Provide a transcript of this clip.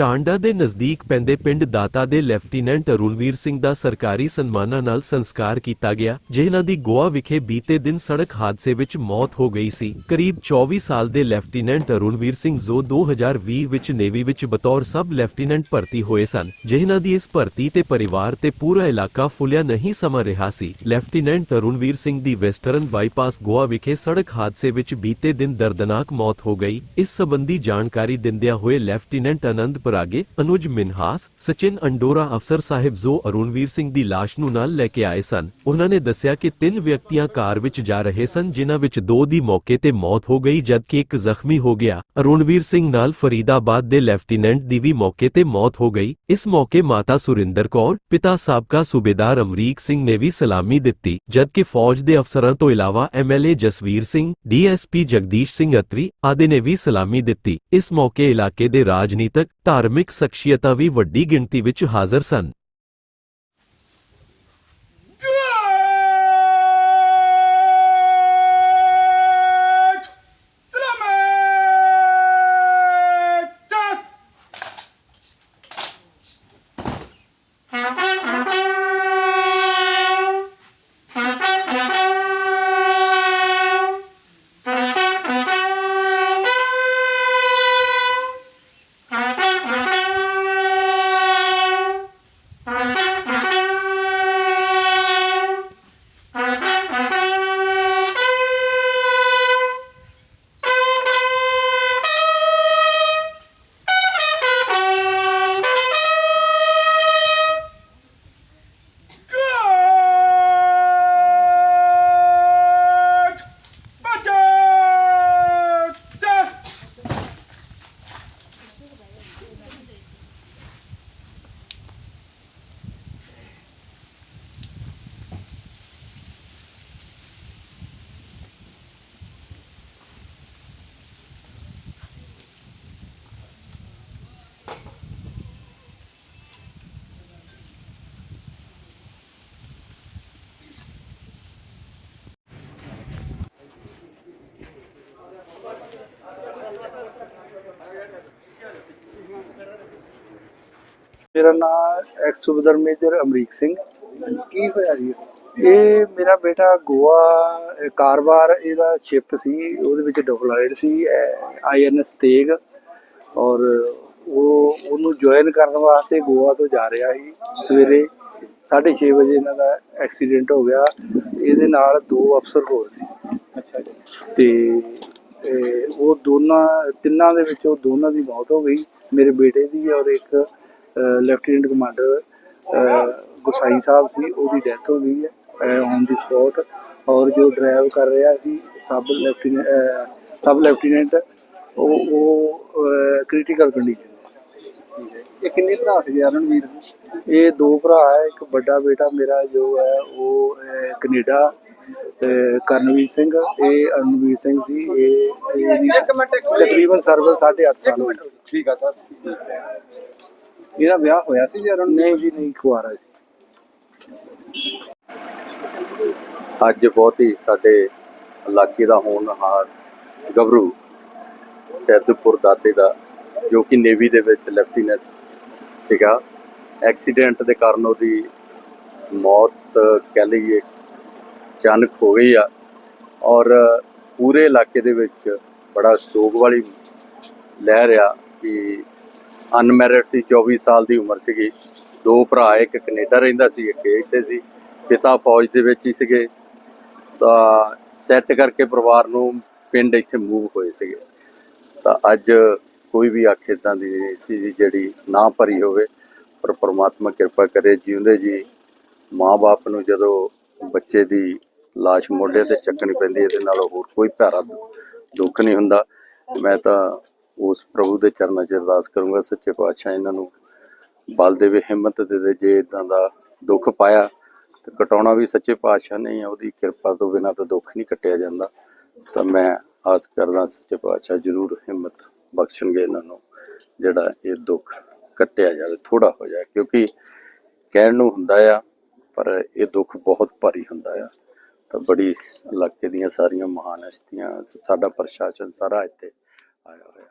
ਟਾਂਡਾ ਦੇ ਨਜ਼ਦੀਕ ਪੈਂਦੇ ਪਿੰਡ ਦਾਤਾ ਦੇ ਲੈਫਟੀਨੈਂਟ ਅਰੁਣਵੀਰ ਸਿੰਘ ਦਾ ਸਰਕਾਰੀ ਸਨਮਾਨਾਂ ਨਾਲ ਸੰਸਕਾਰ ਕੀਤਾ ਗਿਆ, ਜਿਨ੍ਹਾਂ ਦੀ ਗੋਆ ਵਿਖੇ ਬੀਤੇ ਦਿਨ ਸੜਕ ਹਾਦਸੇ ਵਿੱਚ ਮੌਤ ਹੋ ਗਈ ਸੀ। ਕਰੀਬ 24 ਸਾਲ ਦੇ ਲੈਫਟੀਨੈਂਟ ਅਰੁਣਵੀਰ ਸਿੰਘ ਜੋ 2020 ਵਿੱਚ ਨੇਵੀ ਵਿੱਚ ਬਤੌਰ ਸਬ ਲੈਫਟੀਨੈਂਟ ਭਰਤੀ ਹੋਏ ਸਨ, ਜਿਨ੍ਹਾਂ ਦੀ ਇਸ ਭਰਤੀ ਤੇ ਪਰਿਵਾਰ ਤੇ ਪੂਰਾ ਇਲਾਕਾ ਫੁੱਲਿਆ ਨਹੀਂ ਸਮਾਂ ਰਿਹਾ ਸੀ। ਲੈਫਟੀਨੈਂਟ ਅਰੁਣਵੀਰ ਸਿੰਘ ਦੀ ਵੈਸਟਰਨ ਬਾਈਪਾਸ ਗੋਆ ਵਿਖੇ ਸੜਕ ਹਾਦਸੇ ਵਿੱਚ ਬੀਤੇ ਦਿਨ ਦਰਦਨਾਕ ਮੌਤ ਹੋ ਗਈ। ਇਸ ਸੰਬੰਧੀ ਜਾਣਕਾਰੀ ਦਿੰਦਿਆਂ ਹੋਏ ਲੈਫਟੀਨੈਂਟ ਅਨੰਦ ਪਰਾਗੇ ਅਨੁਜ ਮਿਨਹਾਸ, ਸਚਿਨ ਅੰਡੋਰਾ ਅਫਸਰ ਸਾਹਿਬ ਜੋ ਅਰੁਣਵੀਰ ਸਿੰਘ ਦੀ ਲਾਸ਼ ਨੂੰ ਨਾਲ ਲੈ ਕੇ ਆਏ ਸਨ। ਉਹਨਾਂ ਨੇ ਦੱਸਿਆ ਕਿ ਤਿੰਨ ਵਿਅਕਤੀਆਂ ਕਾਰ ਵਿੱਚ ਜਾ ਰਹੇ ਸਨ, ਜਿਨ੍ਹਾਂ ਵਿੱਚ ਦੋ ਦੀ ਮੌਕੇ ਤੇ ਮੌਤ ਹੋ ਗਈ, ਜਦਕਿ ਇੱਕ ਜ਼ਖਮੀ ਹੋ ਗਿਆ। ਅਰੁਣਵੀਰ ਸਿੰਘ ਨਾਲ ਫਰੀਦਾਬਾਦ ਦੇ ਲੈਫਟੀਨੈਂਟ ਦੀ ਵੀ ਮੌਕੇ ਤੇ ਮੌਤ ਹੋ ਗਈ। ਇਸ ਮੌਕੇ ਮਾਤਾ ਸੁਰਿੰਦਰ ਕੌਰ, ਪਿਤਾ ਸਾਬਕਾ ਸੂਬੇਦਾਰ ਅਮਰੀਕ ਸਿੰਘ ਨੇ ਵੀ ਸਲਾਮੀ ਦਿੱਤੀ, ਜਦਕਿ ਫੌਜ ਦੇ ਅਫਸਰਾਂ ਤੋਂ ਇਲਾਵਾ ਐਮਐਲਏ ਜਸਵੀਰ ਸਿੰਘ ਡੀਐਸਪੀ ਜਗਦੀਸ਼ ਸਿੰਘ ਅਤਰੀ ਆਦਿ ਨੇ ਵੀ ਸਲਾਮੀ ਦਿੱਤੀ। ਇਸ ਮੌਕੇ ਇਲਾਕੇ ਦੇ ਰਾਜਨੀਤਕ ਧਾਰਮਿਕ ਸ਼ਖਸੀਅਤਾਂ ਵੀ ਵੱਡੀ ਗਿਣਤੀ ਵਿੱਚ ਹਾਜ਼ਰ ਸਨ। ਮੇਰਾ ਨਾਮ ਐਕਸ ਸੁਬਦਰ ਮੇਜਰ ਅਮਰੀਕ ਸਿੰਘ ਕੀ ਹੋਇਆ ਜੀ? ਇਹ ਮੇਰਾ ਬੇਟਾ ਗੋਆ ਕਾਰਵਾਰ ਇਹਦਾ ਸ਼ਿਪ ਸੀ ਉਹਦੇ ਵਿੱਚ ਡਿਪਲੋਇਡ ਸੀ ਆਈਐਨਐਸ ਤੇਗ। ਔਰ ਉਹ ਉਹਨੂੰ ਜੁਆਇਨ ਕਰਨ ਵਾਸਤੇ ਗੋਆ ਤੋਂ ਜਾ ਰਿਹਾ ਸੀ। ਸਵੇਰੇ 6:30 ਵਜੇ ਇਹਨਾਂ ਦਾ ਐਕਸੀਡੈਂਟ ਹੋ ਗਿਆ। ਇਹਦੇ ਨਾਲ ਦੋ ਅਫਸਰ ਹੋਰ ਸੀ। ਅੱਛਾ ਜੀ। ਤੇ ਉਹ ਦੋਨਾਂ ਤਿੰਨਾਂ ਦੇ ਵਿੱਚੋਂ ਦੋਨਾਂ ਦੀ ਮੌਤ ਹੋ ਗਈ। ਮੇਰੇ ਬੇਟੇ ਦੀ ਔਰ ਇੱਕ ਲੈਫਟੀਨੈਂਟ ਕਮਾਂਡਰ ਗੁਸਾਈ ਸਾਹਿਬ ਸੀ ਉਹਦੀ ਡੈਥ ਹੋ ਗਈ ਹੈ ਔਨ ਦੀ ਸਪੌਟ ਔਰ ਜੋ ਡਰਾਈਵ ਕਰ ਰਿਹਾ ਸੀ ਸਬ ਲੈਫਟੀਨੈਂਟ ਸਬ ਲੈਫਟੀਨੈਂਟ ਉਹ ਉਹ ਕ੍ਰਿਟੀਕਲ ਕੰਡੀਸ਼ਨ ਇਹ ਕਿੰਨੇ ਭਰਾ ਸੀ ਰਣਵੀਰ? ਇਹ ਦੋ ਭਰਾ ਹੈ ਇੱਕ ਵੱਡਾ ਬੇਟਾ ਮੇਰਾ ਜੋ ਹੈ ਉਹ ਕੈਨੇਡਾ ਕਰਨਵੀਰ ਸਿੰਘ ਇਹ ਅਰਨਵੀਰ ਸਿੰਘ ਸੀ ਇਹ ਤਕਰੀਬਨ ਸਰਵਿਸ 8.5 ਸਾਲ। ਠੀਕ ਆ ਸਰ। ਇਹਦਾ ਵਿਆਹ ਹੋਇਆ ਸੀ ਜੀ ਰਣਵੀਰ ਨਹੀਂ ਜੀ ਨਹੀਂ ਕੁਆਰਾ ਜੀ। ਅੱਜ ਬਹੁਤ ਹੀ ਸਾਡੇ ਇਲਾਕੇ ਦਾ ਹੋਣਹਾਰ ਗੱਭਰੂ ਸੈਦਪੁਰ ਦਾਤੇ ਦਾ ਜੋ ਕਿ ਨੇਵੀ ਦੇ ਵਿੱਚ ਲੈਫਟੀਨੈਂਟ ਸੀਗਾ। ਐਕਸੀਡੈਂਟ ਦੇ ਕਾਰਨ ਉਹਦੀ ਮੌਤ ਕਹਿ ਲਈਏ ਅਚਾਨਕ ਹੋ ਗਈ ਆ। ਔਰ ਪੂਰੇ ਇਲਾਕੇ ਦੇ ਵਿੱਚ ਬੜਾ ਸੋਗ ਵਾਲੀ ਲਹਿਰ ਆ ਕਿ ਅਨਮੈਰਿਡ ਸੀ 24 ਸਾਲ ਦੀ ਉਮਰ ਸੀਗੀ। ਦੋ ਭਰਾ, ਇੱਕ ਕੈਨੇਡਾ ਰਹਿੰਦਾ ਸੀ, ਇੱਕ ਇੱਥੇ ਸੀ। ਪਿਤਾ ਫੌਜ ਦੇ ਵਿੱਚ ਹੀ ਸੀਗੇ। ਤਾਂ ਸੈੱਟ ਕਰਕੇ ਪਰਿਵਾਰ ਨੂੰ ਪਿੰਡ ਇੱਥੇ ਮੂਵ ਹੋਏ ਸੀਗੇ। ਤਾਂ ਅੱਜ ਕੋਈ ਵੀ ਆਖੇ ਤਾਂ ਦੀ ਨਹੀਂ ਸੀ ਜੀ, ਜਿਹੜੀ ਨਾ ਭਰੀ ਹੋਵੇ। ਪਰ ਪ੍ਰਮਾਤਮਾ ਕਿਰਪਾ ਕਰੇ, ਜਿਉਂਦੇ ਜੀ ਮਾਂ-ਬਾਪ ਨੂੰ ਜਦੋਂ ਬੱਚੇ ਦੀ ਲਾਸ਼ ਮੋਢੇ ਤੇ ਚੱਕਣੀ ਪੈਂਦੀ ਇਹਦੇ ਨਾਲ ਹੋਰ ਕੋਈ ਭੈੜਾ ਦੁੱਖ ਨਹੀਂ ਹੁੰਦਾ। ਮੈਂ ਤਾਂ ਉਸ ਪ੍ਰਭੂ ਦੇ ਚਰਨਾਂ 'ਚ ਅਰਦਾਸ ਕਰੂੰਗਾ ਸੱਚੇ ਪਾਤਸ਼ਾਹ ਇਹਨਾਂ ਨੂੰ ਬਲ ਦੇਵੇ ਹਿੰਮਤ ਦੇ ਦੇ ਜੇ ਇਦਾਂ ਦਾ ਦੁੱਖ ਪਾਇਆ ਤੇ ਕਟਾਉਣਾ ਵੀ ਸੱਚੇ ਪਾਤਸ਼ਾਹ ਨੇ ਆ, ਉਹਦੀ ਕਿਰਪਾ ਤੋਂ ਬਿਨਾਂ ਤਾਂ ਦੁੱਖ ਨਹੀਂ ਕੱਟਿਆ ਜਾਂਦਾ। ਤਾਂ ਮੈਂ ਆਸ ਕਰਦਾ ਸੱਚੇ ਪਾਤਸ਼ਾਹ ਜ਼ਰੂਰ ਹਿੰਮਤ ਬਖਸ਼ਣਗੇ ਇਹਨਾਂ ਨੂੰ ਜਿਹੜਾ ਇਹ ਦੁੱਖ ਕੱਟਿਆ ਜਾਵੇ ਥੋੜਾ ਹੋ ਜਾਏ ਕਿਉਂਕਿ ਕਹਿਣ ਨੂੰ ਹੁੰਦਾ ਆ ਪਰ ਇਹ ਦੁੱਖ ਬਹੁਤ ਭਾਰੀ ਹੁੰਦਾ ਆ। ਤਾਂ ਬੜੀ ਇਲਾਕੇ ਦੀਆਂ ਸਾਰੀਆਂ ਮਹਾਨ ਹਸਤੀਆਂ ਸਾਡਾ ਪ੍ਰਸ਼ਾਸਨ ਸਾਰਾ ਇੱਥੇ ਆਇਆ ਹੋਇਆ।